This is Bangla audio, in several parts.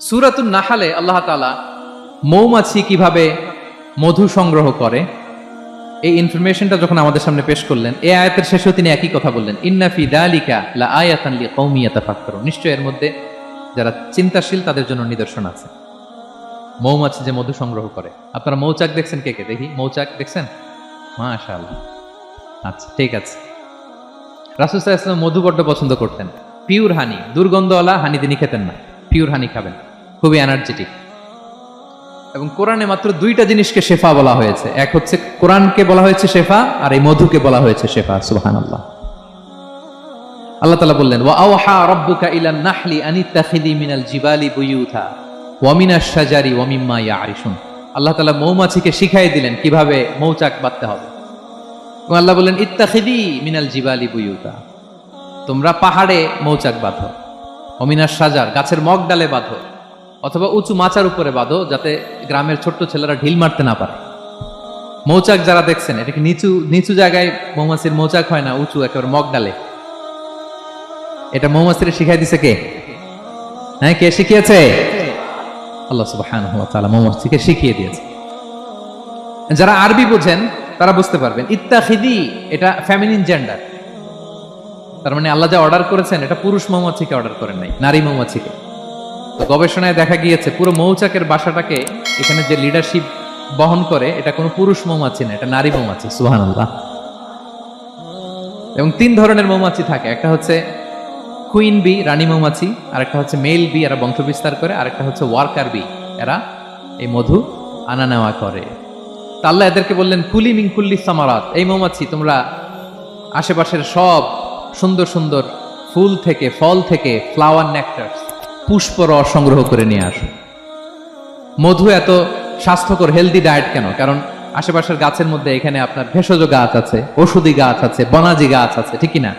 সুরাতুন নাহালে আল্লাহ তালা মৌমাছি কীভাবে মধু সংগ্রহ করে? এই ইনফরমেশনটা যখন আমাদের সামনে পেশ করলেন, এই আয়াতের শেষেও তিনি একই কথা বললেন ইন্নাফি দালিকা লা আয়াতান লি কওমি ইয়াতাফাক্কারুন। নিশ্চয় এর মধ্যে যারা চিন্তাশীল তাদের জন্য নিদর্শন আছে। মৌমাছি যে মধু সংগ্রহ করে। আপনারা মৌচাক দেখছেন কে কে? দেখি, মৌচাক দেখছেন? মাশাআল্লাহ। আচ্ছা ঠিক আছে। আলাইহি ওয়াসাল্লাম মধু বড্ড পছন্দ করতেন। পিওর হানি, দুর্গন্ধওয়ালা হানি তিনি খেতেন না। পিওর হানি খাবেন। খুবই এনার্জেটিক এবং কোরআনে মাত্র দুইটা জিনিসকে শেফা বলা হয়েছে। এক হচ্ছে কোরআনকে বলা হয়েছে শেফা, আর এই মধুকে বলা হয়েছে শেফা সুবাহান আল্লাহ আল্লাহ তালা বললেন, ওয়া আওহা রাব্বুকা ইলা নাহলি আনিত্তাখিদি মিনাল জিবালি বুয়ুথা, ওয়া মিনাশ শাজারি, ওয়া মিম্মা আল্লাহ তাআলা মৌমাছিকে শিখাই দিলেন কীভাবে মৌচাক বাঁধতে হবে। এবং আল্লাহ বললেন ইত্তাখিদি মিনাল জিবালি বুয়ুথা, তোমরা পাহাড়ে মৌচাক বাঁধো অমিনার সাজার গাছের মগ ডালে বাঁধো অথবা উঁচু মাচার উপরে বাঁধো যাতে গ্রামের ছোট্ট ছেলেরা ঢিল মারতে না পারে। মৌচাক যারা দেখছেন, এটা কি নিচু নিচু জায়গায় মৌমাছির মৌচাক হয় না? উঁচু, একেবারে মগ ডালে। এটা মৌমাছির শিখাই দিছে কে? হ্যাঁ কে শিখিয়েছে? আল্লাহ তাআলা মৌমাছিকে শিখিয়ে দিয়েছে। যারা আরবি বোঝেন, তারা বুঝতে পারবেন, ইত্তাখিদি, এটা ফ্যামিলিন জেন্ডার তার মানে আল্লাহ যা অর্ডার করেছেন, এটা পুরুষ মৌমাছিকে অর্ডার করেন নাই, নারী মৌমাছিকে। তো গবেষণায় দেখা গিয়েছে, পুরো মৌচাকের বাসাটাকে এখানে যে লিডারশিপ বহন করে, এটা কোনো পুরুষ মৌমাছি না, এটা নারী মৌমাছি সুহান আল্লাহ এবং তিন ধরনের মৌমাছি থাকে, একটা হচ্ছে কুইন বি রানী মৌমাছি, আর একটা হচ্ছে মেল বি এরা বংশ বিস্তার করে, আর একটা হচ্ছে ওয়ার্কার বি এরা এই মধু আনা নেওয়া করে। আল্লাহ এদেরকে বললেন, কুলি মিং কুল্লি সামারাত এই মৌমাছি, তোমরা আশেপাশের সব সুন্দর সুন্দর ফুল থেকে, ফল থেকে ফ্লাওয়ার নেকটার পুষ্প রস সংগ্রহ করে নিয়ে আসো। মধু এত স্বাস্থ্যকর হেলদি ডায়েট কেন? কারণ আশেপাশের গাছের মধ্যে এখানে আপনার ভেষজ গাছ আছে, ওষুধি গাছ আছে, বনাজি গাছ আছে, ঠিক না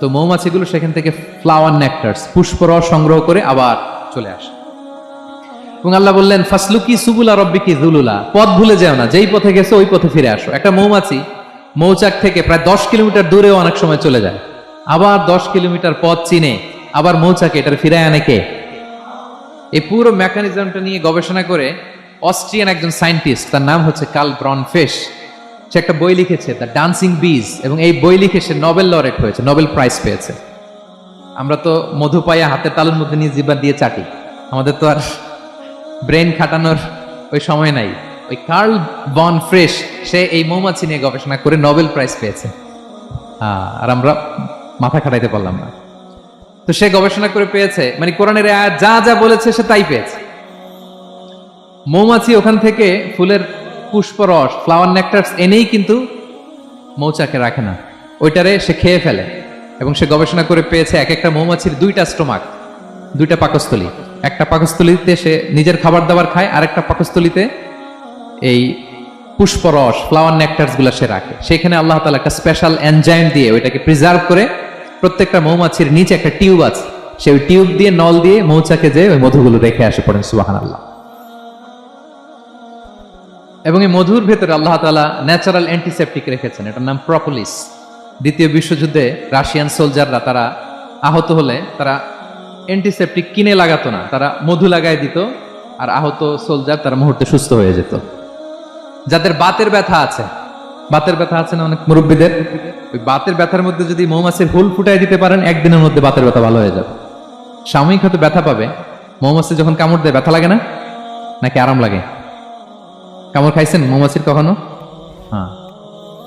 তো মৌমাছিগুলো সেখান থেকে ফ্লাওয়ার নেকটার্স পুষ্প রস সংগ্রহ করে আবার চলে আসে। এবং আল্লাহ বললেন, ফাসলুকি সুবুলা রব্বিকি জুলুলা পথ ভুলে যাও না, যেই পথে গেছে ওই পথে ফিরে আসো। একটা মৌমাছি মৌচাক থেকে প্রায় দশ কিলোমিটার দূরেও অনেক সময় চলে যায়। আবার দশ কিলোমিটার পথ চিনে, আবার মৌচাকে এটার ফিরায় আনে কে? এই পুরো মেকানিজমটা নিয়ে গবেষণা করে অস্ট্রিয়ান একজন সায়েন্টিস্ট তার নাম হচ্ছে কাল ব্রন ফেশ সে একটা বই লিখেছে দ্য ডান্সিং বিজ এবং এই বই লিখে সে নোবেল লরেট হয়েছে নোবেল প্রাইজ পেয়েছে। আমরা তো মধু পাইয়া হাতের তালুর মধ্যে নিয়ে জিব্বা দিয়ে চাটি। আমাদের তো আর ব্রেন খাটানোর ওই সময় নাই। ওই কার্ল বন ফ্রেশ সে এই মৌমাছি নিয়ে গবেষণা করে নোবেল প্রাইজ পেয়েছে। আর আমরা মাথা খাটাইতে পারলাম না। তো সে গবেষণা করে পেয়েছে মানে কোরআনের যা যা বলেছে সে তাই পেয়েছে। মৌমাছি ওখান থেকে ফুলের পুষ্পরস ফ্লাওয়ার নেকটার্স এনেই কিন্তু মৌচাকে রাখে না। ওইটারে সে খেয়ে ফেলে এবং সে গবেষণা করে পেয়েছে এক একটা মৌমাছির দুইটা স্টোমাক, দুইটা পাকস্থলী। একটা পাকস্থলীতে সে নিজের খাবার দাবার খায়, আরেকটা পাকস্থলীতে এই পুষ্পরস ফ্লাওয়ার নেকটার্সগুলা সে রাখে। সেখানে আল্লাহ তালা একটা স্পেশাল এনজাইম দিয়ে ওইটাকে প্রিজার্ভ করে প্রত্যেকটা মৌমাছির নিচে একটা টিউব আছে। সে ওই টিউব দিয়ে নল দিয়ে মৌচাকে যে ওই মধুগুলো রেখে আসে পড়েন সুবাহান আল্লাহ এবং এই মধুর ভেতরে আল্লাহ তালা ন্যাচারাল অ্যান্টিসেপটিক রেখেছেন, এটার নাম প্রপোলিস দ্বিতীয় বিশ্বযুদ্ধে রাশিয়ান সোলজাররা তারা আহত হলে তারা অ্যান্টিসেপটিক কিনে লাগাতো না, তারা মধু লাগাই দিত, আর আহত সোলজার তারা মুহূর্তে সুস্থ হয়ে যেত। যাদের বাতের ব্যথা আছে বাতের ব্যথা আছে না অনেক মুরব্বীদের? ওই বাতের ব্যথার মধ্যে যদি মৌমাছির হুল ফুটাই দিতে পারেন, একদিনের মধ্যে বাতের ব্যথা ভালো হয়ে যাবে। সাময়িক হয়তো ব্যথা পাবে। মৌমাছি যখন কামড় দেয়, ব্যথা লাগে না? নাকি আরাম লাগে? কামড় খাইছেন মৌমাছির কখনো? হ্যাঁ।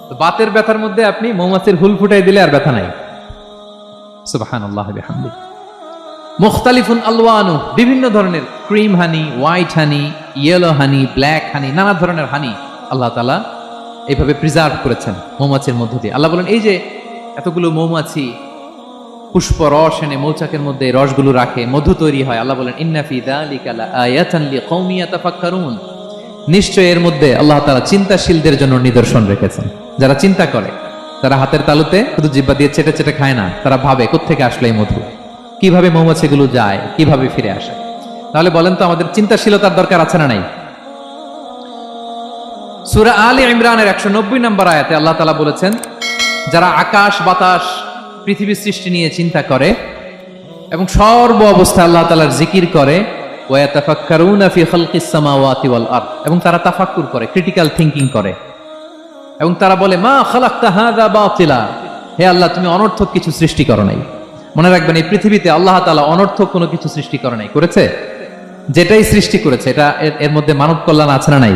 তো বাতের ব্যথার মধ্যে আপনি মৌমাছির হুল ফুটাই দিলে আর ব্যথা নাই। সুবাহান আল্লাহ মুখতালিফুন আলওয়ানু, বিভিন্ন ধরনের cream honey, white honey, yellow honey, black honey, নানা ধরনের হানি আল্লাহ তালা এইভাবে প্রিজার্ভ করেছেন মৌমাছির মধ্য দিয়ে। আল্লাহ বলেন, এই যে এতগুলো মৌমাছি পুষ্প রস এনে মৌচাকের মধ্যে রসগুলো রাখে, মধু তৈরি হয়, আল্লাহ বলেন ইন্নাফি দালিকা লাআয়াতান লিকওমি ইয়াতাফাক্কারুন। নিশ্চয় এর মধ্যে আল্লাহ তাআলা চিন্তাশীলদের জন্য নিদর্শন রেখেছেন। যারা চিন্তা করে, তারা হাতের তালুতে শুধু জিব্বা দিয়ে চেটে চেটে খায় না, তারা ভাবে কোত্থেকে আসলো এই মধু, কীভাবে মৌমাছিগুলো যায়, কীভাবে ফিরে আসে। তাহলে বলেন তো, আমাদের চিন্তাশীলতার দরকার আছে না নাই? সুরা আলী ইমরানের একশো নব্বই নম্বর আয়াতে আল্লাহ তালা বলেছেন, যারা আকাশ, বাতাস পৃথিবী সৃষ্টি নিয়ে চিন্তা করে এবং সর্ব অবস্থা আল্লাহ তালার জিকির করে এবং তারা তাফাক্কুর করে ক্রিটিক্যাল থিঙ্কিং করে। এবং তারা বলে, মা খালাক্তা হে আল্লাহ, তুমি অনর্থক কিছু সৃষ্টি করো নাই। মনে রাখবেন, এই পৃথিবীতে আল্লাহ তাআলা অনর্থক কোনো কিছু সৃষ্টি করে নাই। করেছে? যেটাই সৃষ্টি করেছে, এটা এর মধ্যে মানব কল্যাণ আছে না নাই?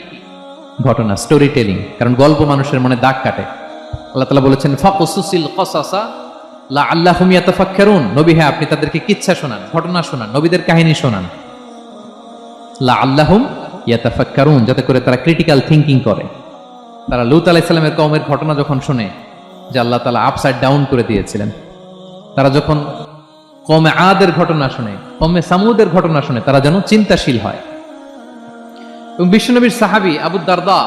ঘটনা স্টোরি টেলিং কারণ গল্প মানুষের মনে দাগ কাটে। আল্লাহ তালা বলেছেন, ফাকুসুসিল কসাসা লা আল্লাহ ইয়াতাফাক্কারুন। নবী হ্যাঁ আপনি তাদেরকে কিচ্ছা শোনান, ঘটনা শোনান, নবীদের কাহিনী শোনান। লা আল্লাহুম ইয়াতাফাক্কারুন, যাতে করে তারা ক্রিটিক্যাল থিঙ্কিং করে। তারা লুত আলাইসাল্লামের কওমের ঘটনা যখন শুনে, যে আল্লাহ তালা আপসাইড ডাউন করে দিয়েছিলেন। তারা যখন কমে আদের ঘটনা শুনে কমে সামুদের ঘটনা শুনে, তারা যেন চিন্তাশীল হয়। এবং বিশ্বনবীর সাহাবী আবু দারদা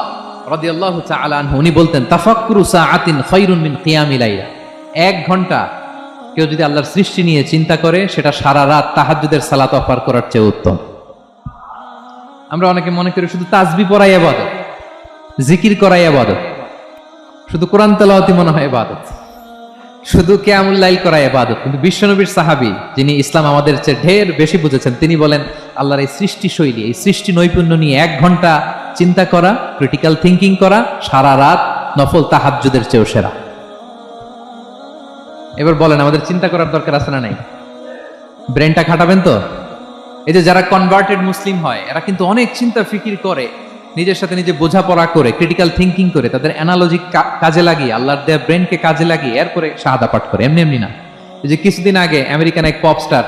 তাআলা আনহু, উনি বলতেন, তাফাক্কুরু সাআতিন খায়রুন মিন কিয়ামিল লাইলা। এক ঘণ্টা কেউ যদি আল্লাহর সৃষ্টি নিয়ে চিন্তা করে, সেটা সারা রাত তাহাজ্জুদের সালাত অফার করার চেয়ে উত্তম। আমরা অনেকে মনে করি শুধু তাজবি পড়াই ইবাদত জিকির করাই ইবাদত শুধু কোরআন তেলাওয়াতি মনে হয় ইবাদত শুধু কেয়ামুল লাইল করা ইবাদত, কিন্তু বিশ্বনবীর সাহাবী যিনি ইসলাম আমাদের চেয়ে ঢের বেশি বুঝেছেন, তিনি বলেন, আল্লাহর এই সৃষ্টি শৈলী এই সৃষ্টি নৈপুণ্য নিয়ে এক ঘণ্টা চিন্তা করা ক্রিটিক্যাল থিঙ্কিং করা, সারা রাত নফল তাহাজ্জুদের চেয়েও সেরা। এবার বলেন, আমাদের চিন্তা করার দরকার আছে না নাই? ব্রেনটা খাটাবেন তো? এই যে যারা কনভার্টেড মুসলিম হয়, এরা কিন্তু অনেক চিন্তা ফিকির করে নিজের সাথে নিজে বোঝাপড়া করে ক্রিটিক্যাল থিঙ্কিং করে, তাদের অ্যানালজি কাজে লাগিয়ে, আল্লাহর দেয়া ব্রেনকে কাজে লাগিয়ে, এরপরে শাহাদা পাঠ করে, এমনি এমনি না। এই যে কিছুদিন আগে আমেরিকান এক পপ স্টার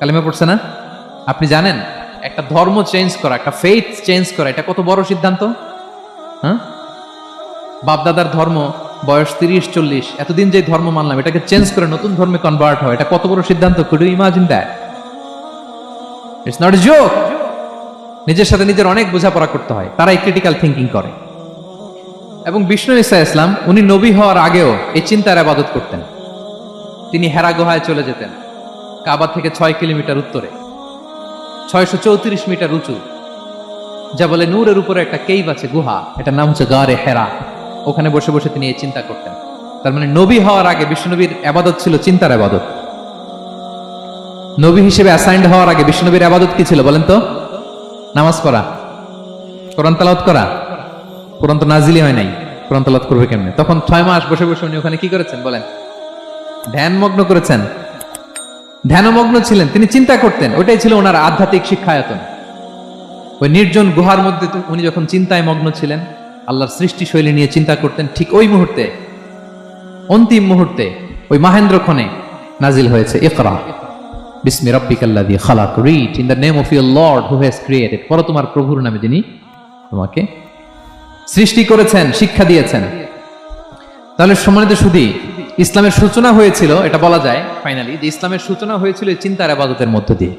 কালিমা পড়ছে না? আপনি জানেন, একটা ধর্ম চেঞ্জ করা, একটা ফেইথ চেঞ্জ করা, এটা কত বড় সিদ্ধান্ত? হ্যাঁ? বাপদাদার ধর্ম বয়স তিরিশ, চল্লিশ, এতদিন যে ধর্ম মানলাম, এটাকে চেঞ্জ করে নতুন ধর্মে কনভার্ট হয় এটা কত বড় সিদ্ধান্ত? Could imagine that it's not a joke নিজের সাথে নিজের অনেক বোঝাপড়া করতে হয় তারাই ক্রিটিক্যাল থিঙ্কিং করে। এবং বিষ্ণু ইসা ইসলাম, উনি নবী হওয়ার আগেও এই চিন্তার আবাদত করতেন। তিনি হেরা গুহায় চলে যেতেন, কাবা থেকে ছয় কিলোমিটার উত্তরে, ছয়শো চৌত্রিশ মিটার উঁচু, যা বলে নূরের উপরে একটা কেইভ আছে, গুহা। এটার নাম হচ্ছে গারে হেরা। ওখানে বসে বসে তিনি এই চিন্তা করতেন। তার মানে নবী হওয়ার আগে বিষ্ণুনবীর আবাদত ছিল চিন্তার আবাদত। নবী হিসেবে অ্যাসাইন্ড হওয়ার আগে বিষ্ণুনবীর আবাদত কি ছিল বলেন তো? নামাজ পড়া। কোরআন তালাওয়াত করা। কোরআন তো নাজিলি হয় নাই। কোরআন তালাওয়াত করবে কেমনে? তখন ছয় মাস বসে বসে উনি ওখানে কি করেছেন বলেন? ধ্যানমগ্ন করেছেন। ধ্যানমগ্ন ছিলেন। তিনি চিন্তা করতেন। ওটাই ছিল ওনার আধ্যাত্মিক শিক্ষায়তন ওই নির্জন গুহার মধ্যে উনি যখন চিন্তায় মগ্ন ছিলেন, আল্লাহর সৃষ্টি শৈলী নিয়ে চিন্তা করতেন, ঠিক ওই মুহূর্তে, অন্তিম মুহূর্তে, ওই মাহেন্দ্র ক্ষণে নাজিল হয়েছে ইকরা। বিসমি রব্বিকাল্লাযী খালাক। Read in the name of your lord who has created পড়ো তোমার প্রভুর নামে যিনি তোমাকে সৃষ্টি করেছেন, শিক্ষা দিয়েছেন। তাহলে সম্মানিত শুধু ইসলামের সূচনা হয়েছিল, এটা বলা যায় ফাইনালি যে ইসলামের সূচনা হয়েছিল চিন্তার আবাদতের মধ্য দিয়ে।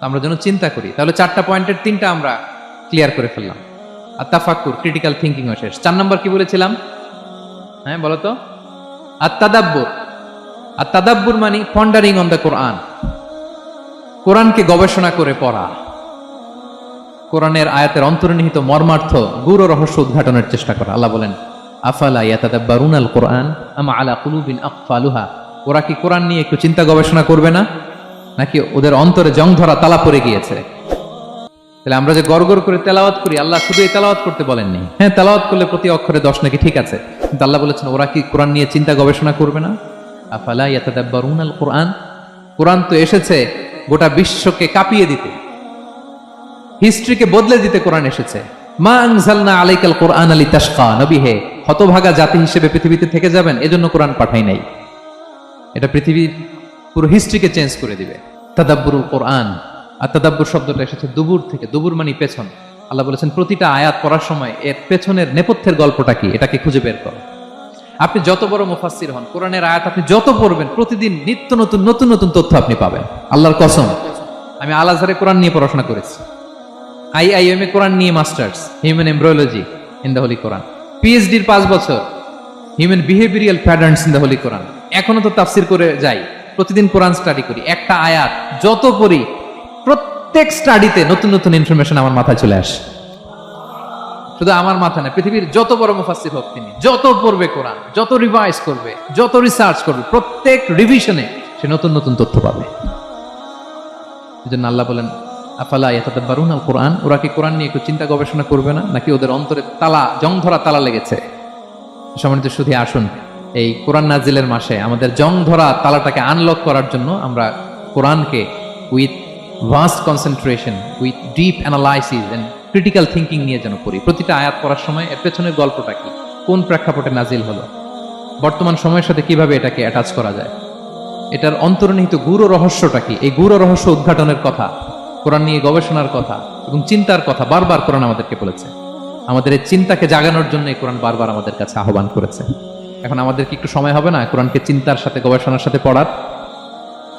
আমরা যেন চিন্তা করি। তাহলে চারটা পয়েন্টের তিনটা আমরা ক্লিয়ার করে ফেললাম। আর তাফাক্কুর ক্রিটিক্যাল থিঙ্কিং শেষ। চার নম্বর কি বলেছিলাম? হ্যাঁ বলতো আর তাদাব্বুর আর তাদাব্বুর মানে পন্ডারিং অন দ্য কোরআন কোরআনকে গবেষণা করে পড়া। কোরআনের আয়াতের অন্তর্নিহিত মর্মার্থ গুরু রহস্য উদ্ঘাটনের চেষ্টা করা। আল্লাহ বলেন, আফালা কোরআন আমা আলা কুলুবিন আকফালুহা? ওরা কি কোরআন নিয়ে একটু চিন্তা গবেষণা করবে না? নাকি ওদের অন্তরে জং ধরা তালা পড়ে গিয়েছে? তাহলে আমরা যে গড়গড় করে তেলাওয়াত করি, আল্লাহ শুধু এই তেলাওয়াত করতে বলেননি। হ্যাঁ তেলাওয়াত করলে প্রতি অক্ষরে দশ নাকি ঠিক আছে। কিন্তু আল্লাহ বলেছেন, ওরা কি কোরআন নিয়ে চিন্তা গবেষণা করবে না? আফালা ইয়াতাদাব্বারুন আল কোরআন কোরআন তো এসেছে গোটা বিশ্বকে কাঁপিয়ে দিতে। হিস্ট্রিকে বদলে দিতে কোরআন এসেছে। মা আনজালনা আলাইকাল কোরআন আলী নবী হে, হতভাগা জাতি হিসেবে পৃথিবীতে থেকে যাবেন, এজন্য কোরআন পাঠাই নাই। এটা পৃথিবীর পুরো হিস্ট্রিকে চেঞ্জ করে দিবে। তাদাব্বুরুল কোরআন, আর তাদাব্বুর শব্দটা এসেছে দুবুর থেকে, দুবুর মানে পেছন। আল্লাহ বলেছেন, প্রতিটা আয়াত পড়ার সময় এর পেছনের নেপথ্যের গল্পটা কি? এটাকে খুঁজে বের করো। আপনি যত বড় মুফাসসির হন, কোরআনের আয়াত আপনি যত পড়বেন, প্রতিদিন নিত্য নতুন নতুন নতুন তথ্য আপনি পাবেন। আল্লাহর কসম, আমি আল কোরআন নিয়ে পড়াশোনা করেছি। I I am a Quran নিয়ে masters, human embryology in the holy Quran. পিএইচডির পাঁচ বছর, human behavioural patterns in the holy Quran. এখনও তো তাফসির করে যাই, প্রতিদিন কোরআন স্টাডি করি। একটা আয়াত, যত পড়ি, প্রত্যেক স্টাডিতে নতুন নতুন ইনফরমেশন আমার মাথায় চলে আসে। শুধু আমার মাথা না, পৃথিবীর যত বড় মুফাসসির হোক তিনি, যত পড়বে কোরআন, যত রিভাইজ করবে, যত রিসার্চ করবে, প্রত্যেক রিভিশনে সে নতুন নতুন তথ্য পাবে। জন্য আল্লাহ বলেন, আফালা ইয়াতাদাব্বারুন আল কোরআন ওরা কি কোরআন নিয়ে একটু চিন্তা গবেষণা করবে না, নাকি ওদের অন্তরে তালা, জং ধরা তালা লেগেছে? সম্মানিত শুধু আসুন, এই কোরআন নাজিলের মাসে আমাদের জং ধরা তালাটাকে আনলক করার জন্য আমরা কোরআনকে with vast concentration with deep analysis and critical thinking নিয়ে যেন পড়ি। প্রতিটা আয়াত পড়ার সময় এর পেছনের গল্পটা কি? কোন প্রেক্ষাপটে নাজিল হলো? বর্তমান সময়ের সাথে কীভাবে এটাকে অ্যাটাচ করা যায়? এটার অন্তর্নিহিত গুরু রহস্যটা কি? এই গুরু রহস্য উদ্ঘাটনের কথা, কোরআন নিয়ে গবেষণার কথা এবং চিন্তার কথা বারবার কোরআন আমাদেরকে বলেছে। আমাদের এই চিন্তাকে জাগানোর জন্য এই কোরআন বারবার আমাদের কাছে আহ্বান করেছে। এখন আমাদের কি একটু সময় হবে না? কোরআনকে চিন্তার সাথে, গবেষণার সাথে পড়ার?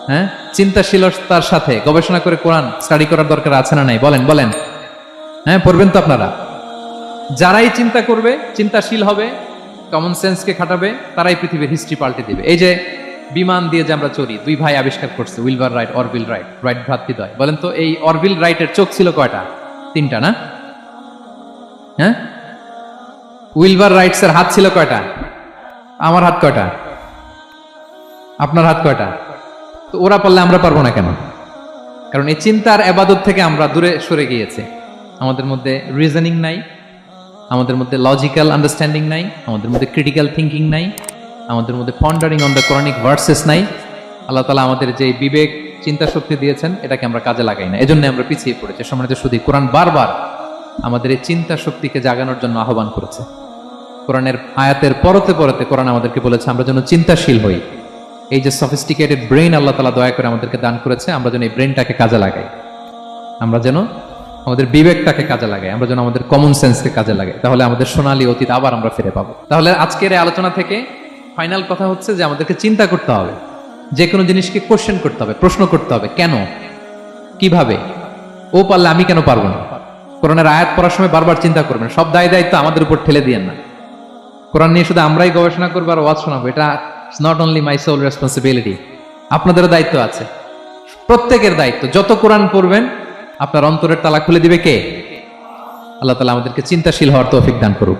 হ্যাঁ? চিন্তাশীলতার সাথে গবেষণা করে কোরআন স্টাডি করার দরকার আছে না নাই? বলেন বলেন। হ্যাঁ পড়বেন তো আপনারা। যারাই চিন্তা করবে, চিন্তাশীল হবে কমন সেন্সকে খাটাবে, তারাই পৃথিবীর হিস্ট্রি পাল্টে দিবে। এই যে বিমান দিয়ে যে আমরা চড়ি, দুই ভাই আবিষ্কার করছে, উইলভার রাইট, অরবিল রাইট রাইট ভ্রাতৃদ্বয়। বলেন তো, এই অরবিল রাইটের চোখ ছিল কয়টা? তিনটা না? হ্যাঁ? উইলভার রাইটস এর হাত ছিল কয়টা? আমার হাত কয়টা? আপনার হাত কয়টা? তো ওরা পারলে আমরা পারব না কেন? কারণ এই চিন্তার আবাদত থেকে আমরা দূরে সরে গিয়েছি। আমাদের মধ্যে রিজনিং নাই, আমাদের মধ্যে লজিক্যাল আন্ডারস্ট্যান্ডিং নাই, আমাদের মধ্যে ক্রিটিক্যাল থিঙ্কিং নাই, আমাদের মধ্যে pondering on the Quranic verses নাই। আল্লাহ তালা আমাদের যে বিবেক, চিন্তা শক্তি দিয়েছেন, এটাকে আমরা কাজে লাগাই না এজন্য আমরা পিছিয়ে পড়েছি। সম্মানিত শুধু কোরআন বারবার আমাদের এই চিন্তা শক্তিকে জাগানোর জন্য আহ্বান করেছে। কোরআনের আয়াতের পরতে পরতে কোরআন আমাদেরকে বলেছে, আমরা যেন চিন্তাশীল হই। এই যে সফিস্টিকেটেড ব্রেন আল্লাহ তালা দয়া করে আমাদেরকে দান করেছে, আমরা যেন এই ব্রেনটাকে কাজে লাগাই। আমরা যেন আমাদের বিবেকটাকে কাজে লাগাই আমরা যেন আমাদের কমন সেন্সকে কাজে লাগাই তাহলে আমাদের সোনালী অতীত আবার আমরা ফিরে পাবো। তাহলে আজকের এই আলোচনা থেকে ফাইনাল কথা হচ্ছে যে আমাদেরকে চিন্তা করতে হবে। যে কোনো জিনিসকে কোশ্চেন করতে হবে, প্রশ্ন করতে হবে, কেন? কীভাবে? ও পারলে আমি কেন পারব না? কোরআনের আয়াত পড়ার সময় বারবার চিন্তা করবেন, সব দায় দায়িত্ব আমাদের উপর ঠেলে দিয়েন না। কোরআন নিয়ে শুধু আমরাই গবেষণা করব আর ওয়াজ শোনাবো, এটা not only my sole responsibility আপনাদেরও দায়িত্ব আছে। প্রত্যেকের দায়িত্ব, যত কোরআন পড়বেন আপনার অন্তরের তালা খুলে দিবে কে? আল্লাহ তালা আমাদেরকে চিন্তাশীল হওয়ার তৌফিক দান করুক।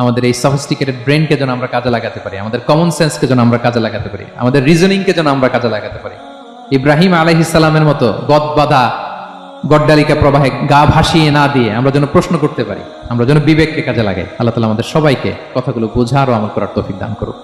আমাদের এই সফিস্টিকেটেড ব্রেনকে যেন আমরা কাজে লাগাতে পারি, আমাদের কমন সেন্সকে যেন আমরা কাজে লাগাতে পারি, আমাদের রিজনিংকে যেন আমরা কাজে লাগাতে পারি। ইব্রাহিম আলহিসাল্লামের মতো গদ বাধা গড্ডালিকা প্রবাহে গা ভাসিয়ে না দিয়ে আমরা যেন প্রশ্ন করতে পারি, আমরা যেন বিবেককে কাজে লাগাই। আল্লাহ তালা আমাদের সবাইকে কথাগুলো বোঝার ও আমল করার তৌফিক দান করুক।